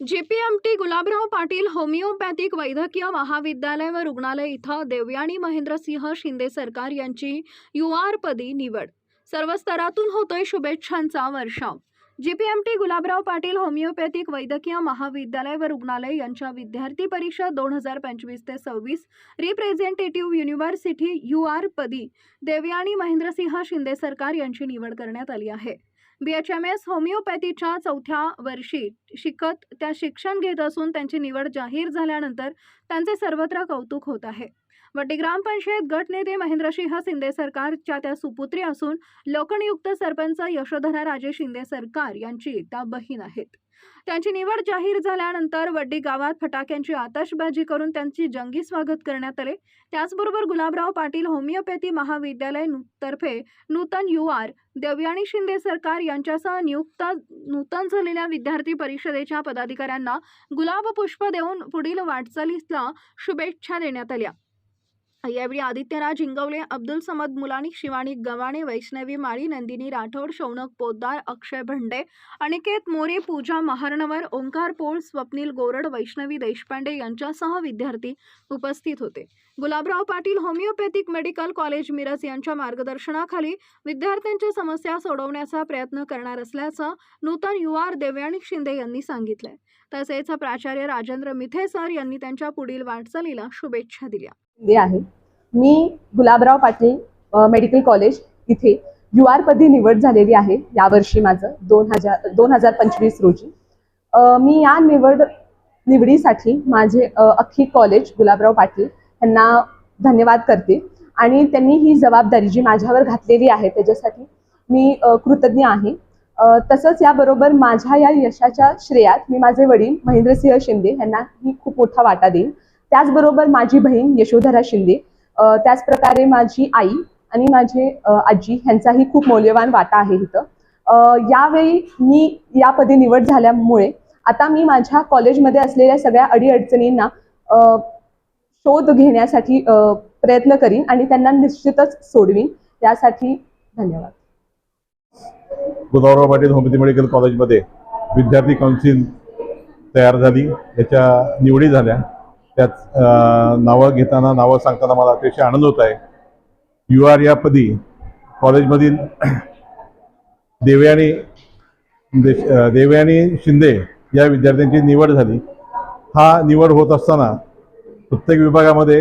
जीपीएमटी Gulabrao Patil homeopathic वैद्यकीय महाविद्यालय व रुग्णालय इथं देवयानी महेंद्रसिंह शिंदे सरकार यांची युआरपदी निवड. सर्व स्तरातून होतोय शुभेच्छांचा वर्षाव. जीपीएमटी गुलाबराव पाटील होमिओपॅथिक वैद्यकीय महाविद्यालय व रुग्णालय यांच्या विद्यार्थी परिषद दोन हजार पंचवीस ते सव्वीस रिप्रेझेंटेटिव्ह युनिव्हर्सिटी युआरपदी देवयानी महेंद्रसिंह शिंदे सरकार यांची निवड करण्यात आली आहे. बी एच एम एस होमिओपॅथीच्या चौथ्या वर्षी शिकत त्या शिक्षण घेत असून त्यांची निवड जाहीर झाल्यानंतर त्यांचे सर्वत्र कौतुक होत आहे. वड्डी ग्रामपंचायत गटनेते महेंद्रसिंह शिंदे सरकारच्या त्या सुपुत्री असून लोकनियुक्त सरपंच यशोधरा राजे शिंदे सरकार यांची त्या बहीण आहेत. त्यांची निवड जाहीर झाल्यानंतर वड्डी गावात फटाक्यांची आतषबाजी करून त्यांची जंगी स्वागत करण्यात आले. त्याचबरोबर गुलाबराव पाटील होमिओपॅथी महाविद्यालय तर्फे नूतन यू आर देवयाणी शिंदे सरकार यांच्यासह नियुक्त नूतन झालेल्या विद्यार्थी परिषदेच्या पदाधिकाऱ्यांना गुलाब पुष्प देऊन पुढील वाटचालीला शुभेच्छा देण्यात आल्या. यावेळी आदित्यराज इंगवले अब्दुल समद मुलानी शिवानी गवाणे वैष्णवी माळी नंदिनी राठोड शौनक पोद्दार अक्षय भंडे अनिकेत मोरे पूजा महारणवर ओंकार पोळ स्वप्नील गोरड वैष्णवी देशपांडे यांच्यासह विद्यार्थी उपस्थित होते. Gulabrao Patil homeopathic medical college Miraj यांच्या मार्गदर्शनाखाली विद्यार्थ्यांच्या समस्या सोडवण्याचा प्रयत्न करणार असल्याचं नूतन युआर देवयानी शिंदे यांनी सांगितलंय. तसेच प्राचार्य राजेंद्र मिथे सर यांनी त्यांच्या पुढील वाटचालीला शुभेच्छा दिल्या. आहे. मी गुलाबराव पाटील मेडिकल कॉलेज इथे यू आर पदी निवड झालेली आहे. यावर्षी माझं दोन हजार दोन हजार पंचवीस रोजी. मी या निवड निवडीसाठी माझे अख्खी कॉलेज गुलाबराव पाटील यांना धन्यवाद करते. आणि त्यांनी ही जबाबदारी जी माझ्यावर घातलेली आहे त्याच्यासाठी मी कृतज्ञ आहे. तसंच याबरोबर माझ्या या यशाच्या श्रेयात मी माझे वडील महेंद्रसिंह शिंदे यांना ही खूप मोठा वाटा देईन. त्याचबरोबर माझी बहीण यशोधरा शिंदे त्याचप्रकारे माझी आई आणि माझे आजी ह्यांचाही खूप मौल्यवान वाटा आहे इथं. यावेळी मी या पदी निवड झाल्यामुळे आता मी माझ्या कॉलेजमध्ये असलेल्या सगळ्या अडीअडचणींना शोध घेण्यासाठी प्रयत्न करीन आणि त्यांना निश्चितच सोडवीन. यासाठी धन्यवाद. गोदावराव पाटील होमिओपॅथी मेडिकल कॉलेजमध्ये विद्यार्थी काउन्सिल तयार झाली. त्याच्या निवडी झाल्या. त्यात नावं घेताना नावं सांगताना मला अतिशय आनंद होत आहे. यू आर या पदी कॉलेजमधील देवयानी देश देवयानी शिंदे या विद्यार्थ्यांची निवड झाली. हा निवड होत असताना प्रत्येक विभागामध्ये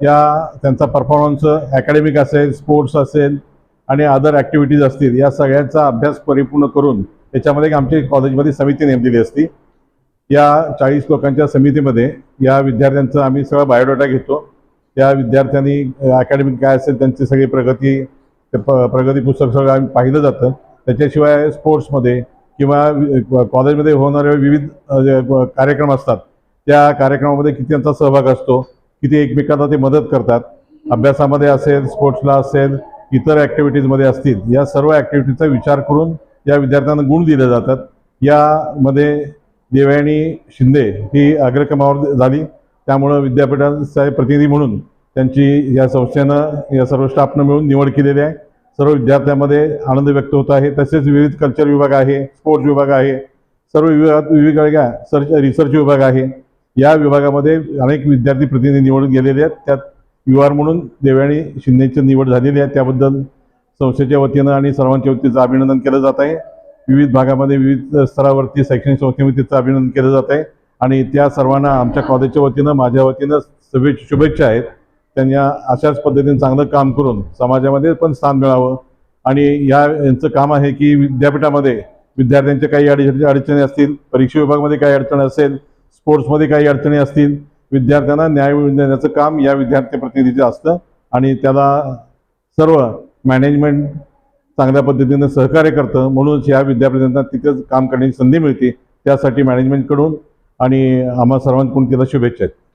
या त्यांचा परफॉर्मन्स अकॅडमिक असेल स्पोर्ट्स असेल आणि अदर ॲक्टिव्हिटीज असतील या सगळ्यांचा अभ्यास परिपूर्ण करून त्याच्यामध्ये एक आमची कॉलेजमध्ये समिती नेमलेली असती. या चाळीस लोकांच्या समितीमध्ये या विद्यार्थ्यांचा आम्ही सगळा बायोडाटा घेतो. त्या विद्यार्थ्यांनी अकॅडमिक काय असेल त्यांची सगळी प्रगती प प्रगती पुस्तक सगळं आम्ही पाहिलं जातं. त्याच्याशिवाय स्पोर्ट्समध्ये किंवा कॉलेजमध्ये होणारे विविध कार्यक्रम असतात त्या कार्यक्रमामध्ये किती त्यांचा सहभाग असतो किती एकमेकांना ते मदत करतात. अभ्यासामध्ये असेल स्पोर्ट्सला असेल इतर ॲक्टिव्हिटीजमध्ये असतील या सर्व ॲक्टिव्हिटीजचा विचार करून या विद्यार्थ्यांना गुण दिले जातात. यामध्ये देवयानी शिंदे ही अग्रक्रमावर झाली. त्यामुळं विद्यापीठाचे प्रतिनिधी म्हणून त्यांची या संस्थेनं या सर्व स्टाफनं मिळून निवड केलेली आहे. सर्व विद्यार्थ्यांमध्ये आनंद व्यक्त होत आहे. तसेच विविध कल्चर विभाग आहे स्पोर्ट्स विभाग आहे सर्व विभागात वेगवेगळ्या सर्च रिसर्च विभाग आहे. या विभागामध्ये अनेक विद्यार्थी प्रतिनिधी निवडून गेलेले आहेत. त्यात यू आर म्हणून देवयाणी शिंदेची निवड झालेली आहे. त्याबद्दल संस्थेच्या वतीनं आणि सर्वांच्या वतीचं अभिनंदन केलं जात आहे. विविध भागामध्ये विविध स्तरावरती शैक्षणिक संस्थेमध्ये तिचं अभिनंदन केलं जात आहे. आणि त्या सर्वांना आमच्या कॉलेजच्या वतीनं माझ्या वतीनं शुभेच्छा शुभेच्छा आहेत. त्यांनी अशाच पद्धतीने चांगलं काम करून समाजामध्ये पण स्थान मिळावं. आणि या यांचं काम आहे की विद्यापीठामध्ये विद्यार्थ्यांच्या काही अडचणी अडचणी असतील परीक्षा विभागामध्ये काही अडचणी असेल स्पोर्ट्समध्ये काही अडचणी असतील विद्यार्थ्यांना न्याय मिळवून देण्याचं काम या विद्यार्थी प्रतिनिधीचं असतं. आणि त्याला सर्व मॅनेजमेंट चांगल्या पद्धतीनं सहकार्य करतं. म्हणूनच या विद्यापीठांना तिथेच काम करण्याची संधी मिळते. त्यासाठी मॅनेजमेंटकडून आणि आम्हा सर्वांकडून तिला शुभेच्छा आहेत.